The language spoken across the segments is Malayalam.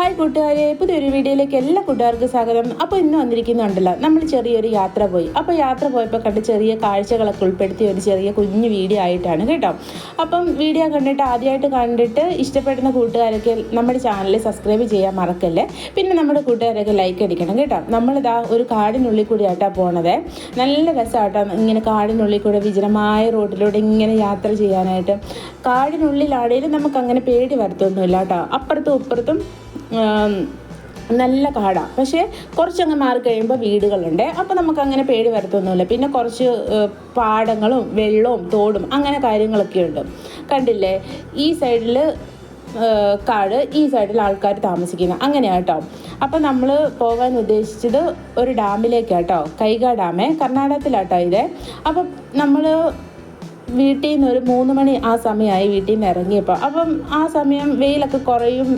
ഹായ് കൂട്ടുകാരെ പുതിയൊരു വീഡിയോയിലേക്ക് എല്ലാ കൂട്ടുകാർക്കും സ്വാഗതം. അപ്പോൾ ഇന്ന് വന്നിരിക്കുന്നുണ്ടല്ലോ നമ്മൾ ചെറിയൊരു യാത്ര പോയി. അപ്പോൾ യാത്ര പോയപ്പോൾ കണ്ട് ചെറിയ കാഴ്ചകളൊക്കെ ഉൾപ്പെടുത്തിയ ഒരു ചെറിയ കുഞ്ഞു വീഡിയോ ആയിട്ടാണ് കേട്ടോ. അപ്പം വീഡിയോ കണ്ടിട്ട് ആദ്യമായിട്ട് കണ്ടിട്ട് ഇഷ്ടപ്പെടുന്ന കൂട്ടുകാരൊക്കെ നമ്മുടെ ചാനൽ സബ്സ്ക്രൈബ് ചെയ്യാൻ മറക്കല്ലേ? പിന്നെ നമ്മുടെ കൂട്ടുകാരൊക്കെ ലൈക്ക് അടിക്കണം കേട്ടോ. നമ്മളിതാ ഒരു കാടിനുള്ളിൽ കൂടി ആയിട്ടാണ് പോണത്. നല്ല രസമാട്ടോ ഇങ്ങനെ കാടിനുള്ളിൽ കൂടെ വിജനമായ റോഡിലൂടെ ഇങ്ങനെ യാത്ര ചെയ്യാനായിട്ട്. കാടിനുള്ളിലാണേലും നമുക്ക് അങ്ങനെ പേടി വരത്തൊന്നുമില്ല കേട്ടോ അപ്പുറത്തും ഇപ്പുറത്തും നല്ല കാടാണ് പക്ഷേ കുറച്ചങ്ങ് മാറി കഴിയുമ്പോൾ വീടുകളുണ്ട്. അപ്പോൾ നമുക്ക് അങ്ങനെ പേടി വരത്തൊന്നുമില്ല. പിന്നെ കുറച്ച് പാടങ്ങളും വെള്ളവും തോടും അങ്ങനെ കാര്യങ്ങളൊക്കെ ഉണ്ട്. കണ്ടില്ലേ? ഈ സൈഡിൽ കാട് ഈ സൈഡിൽ ആൾക്കാർ താമസിക്കുന്നത് അങ്ങനെയാണ് അപ്പം നമ്മൾ പോകാൻ ഉദ്ദേശിച്ചത് ഒരു ഡാമിലേക്കാട്ടോ. കൈഗ ഡാമേ. കർണാടകത്തിലാട്ടോ ഇത്. അപ്പം നമ്മൾ വീട്ടിൽ നിന്ന് ഒരു മൂന്ന് മണി ആ സമയമായി വീട്ടിൽ നിന്ന് ഇറങ്ങിയപ്പോൾ അപ്പം ആ സമയം വെയിലൊക്കെ കുറയും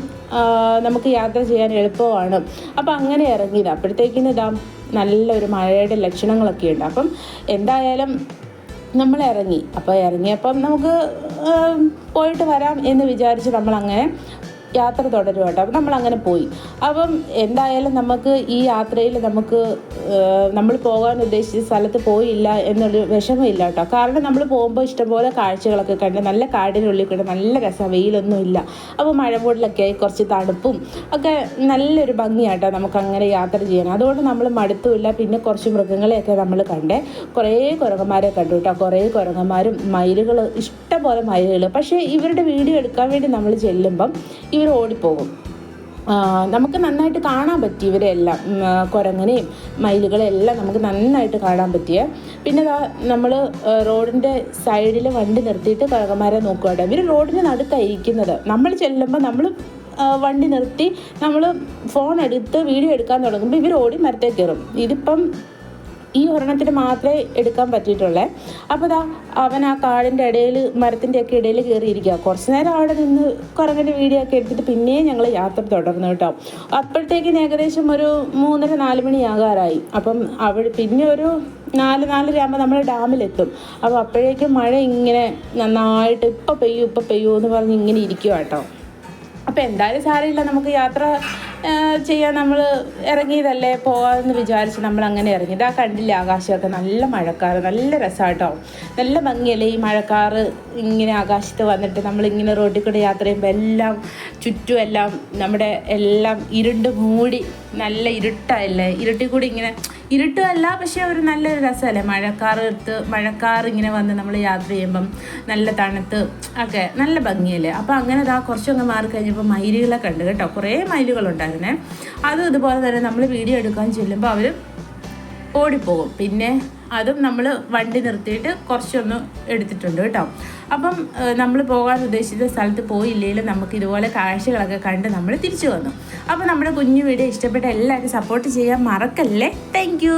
നമുക്ക് യാത്ര ചെയ്യാൻ എളുപ്പമാണ്. അപ്പം അങ്ങനെ ഇറങ്ങിയത്. അപ്പോഴത്തേക്കിന് ഇതാ നല്ലൊരു മഴയുടെ ലക്ഷണങ്ങളൊക്കെ ഉണ്ട്. അപ്പം എന്തായാലും നമ്മൾ ഇറങ്ങി അപ്പോൾ ഇറങ്ങിയപ്പം നമുക്ക് പോയിട്ട് വരാം എന്ന് വിചാരിച്ച് നമ്മൾ അങ്ങനെ യാത്ര തുടരും കേട്ടോ അപ്പം നമ്മൾ അങ്ങനെ പോയി. അപ്പം എന്തായാലും നമുക്ക് ഈ യാത്രയിൽ നമുക്ക് നമ്മൾ പോകാൻ ഉദ്ദേശിച്ച സ്ഥലത്ത് പോയില്ല എന്നൊരു വിഷമമില്ല കേട്ടോ കാരണം നമ്മൾ പോകുമ്പോൾ ഇഷ്ടംപോലെ കാഴ്ചകളൊക്കെ കണ്ട് നല്ല കാടിനുള്ളിൽ കണ്ട് നല്ല രസം വെയിലൊന്നും ഇല്ല. അപ്പോൾ മഴമൂടിലൊക്കെ ആയി കുറച്ച് തണുപ്പും ഒക്കെ നല്ലൊരു ഭംഗിയാട്ടോ നമുക്ക് അങ്ങനെ യാത്ര ചെയ്യാൻ. അതുകൊണ്ട് നമ്മൾ മടുത്തുമില്ല. പിന്നെ കുറച്ച് മൃഗങ്ങളെയൊക്കെ നമ്മൾ കണ്ടേ. കുറേ കുരങ്ങന്മാരെ കണ്ടു കേട്ടോ. കുറേ കുരങ്ങന്മാരും മയിലുകൾ ഇഷ്ടംപോലെ മയിലുകൾ പക്ഷേ ഇവരുടെ വീഡിയോ എടുക്കാൻ വേണ്ടി നമ്മൾ ചെല്ലുമ്പം ഇവർ ഓടിപ്പോകും. ആ, നമുക്ക് നന്നായിട്ട് കാണാൻ പറ്റി ഇവരെ എല്ലാം ഉം, ആ, കുരങ്ങനെയും മയിലുകളെല്ലാം നമുക്ക് നന്നായിട്ട് കാണാൻ പറ്റിയ. പിന്നെ നമ്മൾ റോഡിന്റെ സൈഡിൽ വണ്ടി നിർത്തിയിട്ട് കുരങ്ങന്മാരെ നോക്കുകയാണ് ഇവർ റോഡിന് നടുക്കാണ് നമ്മൾ ചെല്ലുമ്പോൾ നമ്മൾ വണ്ടി നിർത്തി നമ്മൾ ഫോൺ എടുത്ത് വീഡിയോ എടുക്കാൻ തുടങ്ങുമ്പോൾ ഇവർ ഓടി മരത്തേ കയറും. ഇതിപ്പം ഈ ഒരെണ്ണത്തിന് മാത്രമേ എടുക്കാൻ പറ്റിയിട്ടുള്ളേ. അപ്പോൾ ഇതാ അവൻ ആ കാടിന്റെ ഇടയിൽ മരത്തിന്റെ ഒക്കെ ഇടയിൽ കയറിയിരിക്കുക കുറച്ച് നേരം അവിടെ നിന്ന് കുറങ്ങന്റെ വീഡിയോ ഒക്കെ എടുത്തിട്ട് പിന്നെയും ഞങ്ങൾ യാത്ര തുടർന്നു കേട്ടോ. അപ്പോഴത്തേക്കും ഏകദേശം ഒരു മൂന്നര നാല് മണിയാകാറായി അപ്പം അവിടെ പിന്നെ ഒരു നാല് നാലര ആകുമ്പോൾ നമ്മൾ ഡാമിലെത്തും. അപ്പോൾ അപ്പോഴേക്കും മഴ ഇങ്ങനെ നന്നായിട്ട് ഇപ്പം പെയ്യൂ ഇപ്പം പെയ്യൂ എന്ന് പറഞ്ഞ് ഇങ്ങനെ ഇരിക്കുക കേട്ടോ. അപ്പോൾ എന്തായാലും സാരമില്ല. നമുക്ക് യാത്ര ചെയ്യാൻ നമ്മൾ ഇറങ്ങിയതല്ലേ പോകാമെന്ന് വിചാരിച്ച് നമ്മൾ അങ്ങനെ ഇറങ്ങി. ഇതാ കണ്ടില്ലേ ആകാശമൊക്കെ? നല്ല മഴക്കാറ് നല്ല രസമാട്ടോ നല്ല ഭംഗിയല്ലേ ഈ മഴക്കാറ് ഇങ്ങനെ ആകാശത്ത് വന്നിട്ട് നമ്മളിങ്ങനെ റോഡിൽ കൂടെ യാത്ര ചെയ്യുമ്പോൾ എല്ലാം ചുറ്റും എല്ലാം നമ്മുടെ എല്ലാം ഇരുണ്ട് മൂടി നല്ല ഇരുട്ടല്ലേ ഇരുട്ടിൽ കൂടി ഇങ്ങനെ ഇരുട്ടുമല്ല പക്ഷേ ഒരു നല്ലൊരു രസമല്ലേ? മഴക്കാർ എടുത്ത് മഴക്കാർ ഇങ്ങനെ വന്ന് നമ്മൾ യാത്ര ചെയ്യുമ്പം നല്ല തണുത്ത് ഒക്കെ നല്ല ഭംഗിയല്ലേ? അപ്പോൾ അങ്ങനെ ഇതാ കുറച്ചൊക്കെ മാറി കഴിഞ്ഞപ്പോൾ മയിലുകളെ കണ്ടു കേട്ടോ. കുറേ മയിലുകളുണ്ടായിരുന്നേ. അതും ഇതുപോലെ തന്നെ നമ്മൾ വീഡിയോ എടുക്കാൻ ചെല്ലുമ്പോൾ അവർ ഓടിപ്പോകും. പിന്നെ അതും നമ്മൾ വണ്ടി നിർത്തിയിട്ട് കുറച്ചൊന്ന് എടുത്തിട്ടുണ്ട് കേട്ടോ. അപ്പം നമ്മൾ പോകാൻ ഉദ്ദേശിച്ച സ്ഥലത്ത് പോയില്ലെങ്കിലും നമുക്ക് ഇതുപോലെ കാഴ്ചകളൊക്കെ കണ്ട് നമ്മൾ തിരിച്ചു വന്നു. അപ്പോൾ നമ്മുടെ കുഞ്ഞു വീഡിയോ ഇഷ്ടപ്പെട്ട എല്ലാവരും സപ്പോർട്ട് ചെയ്യാൻ മറക്കല്ലേ? താങ്ക്